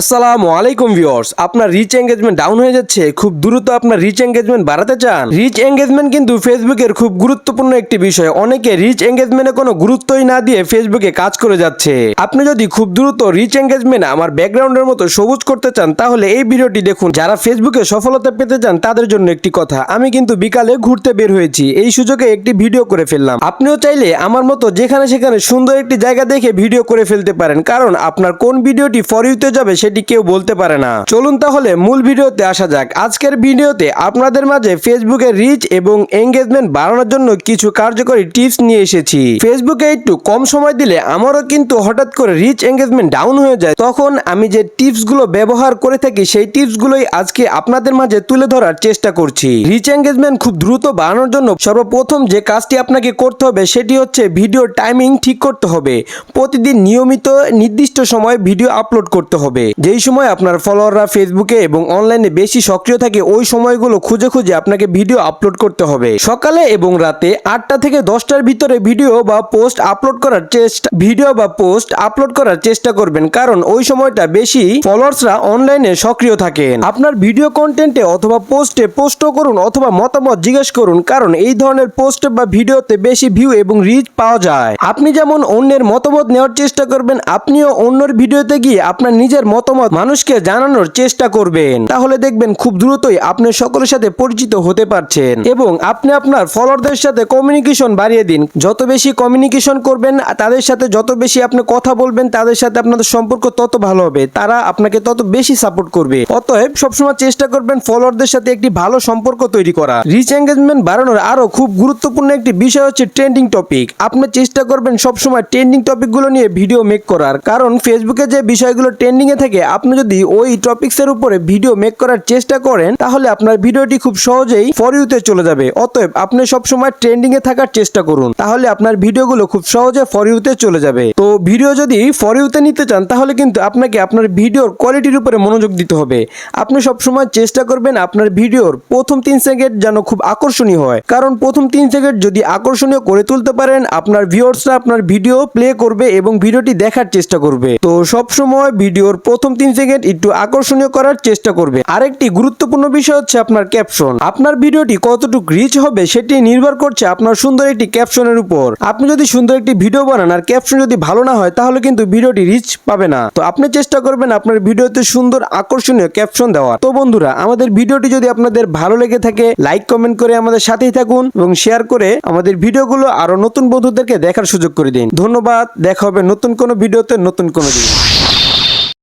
আসসালামু আলাইকুম ভিউয়ার্স, আপনার রিচ এঙ্গেজমেন্ট ডাউন হয়ে যাচ্ছে, খুব দ্রুত আপনার রিচ এঙ্গেজমেন্ট বাড়াতে চান। রিচ এঙ্গেজমেন্ট কিন্তু ফেসবুকের খুব গুরুত্বপূর্ণ একটি বিষয়, অনেকে রিচ এঙ্গেজমেন্টে কোনো গুরুত্বই না দিয়ে ফেসবুকে কাজ করে যাচ্ছে। আপনি যদি খুব দ্রুত রিচ এঙ্গেজমেন্ট আমার ব্যাকগ্রাউন্ডের মতো সবুজ করতে চান, তাহলে এই ভিডিওটি দেখুন। যারা ফেসবুকে সফলতা পেতে চান, তাদের জন্য একটি কথা, আমি কিন্তু বিকালে ঘুরতে বের হয়েছি, এই সুযোগে একটি ভিডিও করে ফেললাম। আপনিও চাইলে আমার মতো যেখানে সেখানে সুন্দর একটি জায়গা দেখে ভিডিও করে ফেলতে পারেন, কারণ আপনার কোন ভিডিওটি ফর ইউতে যাবে সেটি কেউ বলতে পারে না। চলুন তাহলে মূল ভিডিওতে আসা যাক। আজকের ভিডিওতে আপনাদের মাঝে ফেসবুকের রিচ এবং এঙ্গেজমেন্ট বাড়ানোর জন্য কিছু কার্যকরী টিপস নিয়ে এসেছি। ফেসবুকে একটু কম সময় দিলে আমারও কিন্তু হঠাৎ করে রিচ এঙ্গেজমেন্ট ডাউন হয়ে যায়। তখন আমি যে টিপসগুলো ব্যবহার করে থাকি, সেই টিপস গুলোই আজকে আপনাদের মাঝে তুলে ধরার চেষ্টা করছি। রিচ এঙ্গেজমেন্ট খুব দ্রুত বাড়ানোর জন্য সর্বপ্রথম যে কাজটি আপনাকে করতে হবে, সেটি হচ্ছে ভিডিও টাইমিং ঠিক করতে হবে। প্রতিদিন নিয়মিত নির্দিষ্ট সময় ভিডিও আপলোড করতে হবে। যেই সময় আপনার ফলোয়াররা ফেসবুকে এবং অনলাইনে বেশি সক্রিয় থাকে, ওই সময়গুলো খুঁজে খুঁজে আপনাকে ভিডিও আপলোড করতে হবে। সকালে এবং রাতে আটটা থেকে দশটার ভিতরে ভিডিও বা পোস্ট আপলোড করার চেষ্টা ভিডিও বা পোস্ট আপলোড করার চেষ্টা করবেন, কারণ ওই সময়টা বেশি ফলোয়ার্সরা অনলাইনে সক্রিয় থাকেন। আপনার ভিডিও কন্টেন্টে অথবা পোস্টে পোস্টও করুন অথবা মতামত জিজ্ঞেস করুন, কারণ এই ধরনের পোস্ট বা ভিডিওতে বেশি ভিউ এবং রিচ পাওয়া যায়। আপনি যেমন অন্যের মতামত নেওয়ার চেষ্টা করবেন, আপনিও অন্যের ভিডিওতে গিয়ে আপনার নিজের মতামত মানুষকে জানানোর চেষ্টা করবেন। তাহলে দেখবেন খুব দ্রুতই আপনি সকলের সাথে পরিচিত হতে পারছেন এবং আপনি আপনার ফলোয়ারদের সাথে কমিউনিকেশন বাড়িয়ে দিন। যত বেশি কমিউনিকেশন করবেন, তাদের সাথে যত বেশি আপনি কথা বলবেন, তাদের সাথে আপনাদের সম্পর্ক তত ভালো হবে। তারা আপনাকে তত বেশি সাপোর্ট করবে। অতএব সবসময় চেষ্টা করবেন ফলোয়ারদের সাথে একটি ভালো সম্পর্ক তৈরি করা রিচ এঙ্গেজমেন্ট বাড়ানোর আরও খুব গুরুত্বপূর্ণ একটি বিষয় হচ্ছে ট্রেন্ডিং টপিক আপনি চেষ্টা করবেন সবসময় ট্রেন্ডিং টপিকগুলো নিয়ে ভিডিও মেক করার। কারণ ফেসবুকে যে বিষয়গুলো ট্রেন্ডিং এ থাকে আপনি যদি ওই টপিকস এর উপরে ভিডিও মেক করার চেষ্টা করেন, তাহলে আপনার ভিডিওটি খুব সহজেই ফর ইউতে চলে যাবে। অতএব আপনি সবসময় ট্রেন্ডিং এ থাকার চেষ্টা করুন, তাহলে আপনার ভিডিওগুলো খুব সহজে ফর ইউতে চলে যাবে। তো ভিডিও যদি ফর ইউতে নিতে চান, তাহলে কিন্তু আপনাকে আপনার ভিডিওর কোয়ালিটির উপরে মনোযোগ দিতে হবে। আপনি সবসময় চেষ্টা করবেন আপনার ভিডিওর প্রথম তিন সেকেন্ড যেন খুব আকর্ষণীয় হয়। কারণ প্রথম তিন সেকেন্ড যদি আকর্ষণীয় করে তুলতে পারেন, আপনার ভিউয়ার্সরা আপনার ভিডিও প্লে করবে এবং ভিডিওটি দেখার চেষ্টা করবে। তো সব সময় ভিডিওর প্রথম তিন সেকেন্ড একটু আকর্ষণীয় করার চেষ্টা করবে। আরেকটি গুরুত্বপূর্ণ বিষয় হচ্ছে আপনার ক্যাপশন। আপনার ভিডিওটি কতটুকু রিচ হবে সেটি নির্ভর করছে আপনার সুন্দর একটি ক্যাপশনের উপর। আপনি যদি সুন্দর একটি ভিডিও বানান আর ক্যাপশন যদি ভালো না হয়, তাহলে কিন্তু ভিডিওটি রিচ পাবে না। তো আপনি চেষ্টা করবেন আপনার ভিডিওতে সুন্দর আকর্ষণীয় ক্যাপশন দেওয়ার। তো বন্ধুরা, আমাদের ভিডিওটি যদি আপনাদের ভালো লেগে থাকে লাইক কমেন্ট করে আমাদের সাথেই থাকুন এবং শেয়ার করে আমাদের ভিডিওগুলো আরও নতুন বন্ধুদেরকে দেখার সুযোগ করে দিন। ধন্যবাদ, দেখা হবে নতুন কোনো ভিডিওতে নতুন কোনো দিন।